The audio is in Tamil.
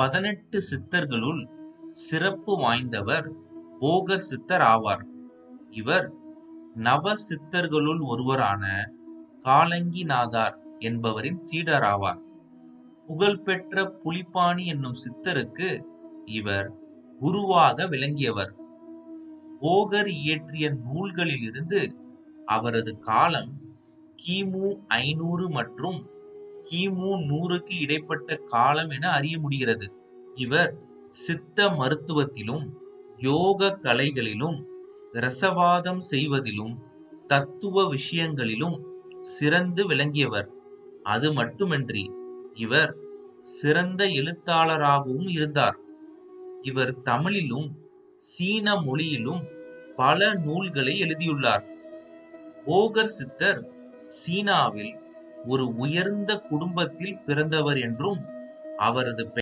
பதினெட்டு சித்தர்களுள் சிறப்பு வாய்ந்தவர் போகர் சித்தர் ஆவார். இவர் நவ சித்தர்களுள் ஒருவரான காலங்கிநாதார் என்பவரின் சீடர் ஆவார். புகழ்பெற்ற புலிப்பாணி என்னும் சித்தருக்கு இவர் குருவாக விளங்கியவர். போகர் இயற்றிய நூல்களிலிருந்து அவரது காலம் கிமு ஐநூறு மற்றும் கிமு நூறுக்கு இடைப்பட்ட காலம் என அறிய முடிகிறது. இவர் சித்த மருத்துவத்திலும் யோக கலைகளிலும் ரசவாதம் செய்வதிலும் தத்துவ விஷயங்களிலும் சிறந்து விளங்கியவர். அது மட்டுமின்றி இவர் சிறந்த எழுத்தாளராகவும் இருந்தார். இவர் தமிழிலும் சீன மொழியிலும் பல நூல்களை எழுதியுள்ளார். போகர் சித்தர் சீனாவில் ஒரு உயர்ந்த குடும்பத்தில் பிறந்தவர் என்றும் அவரது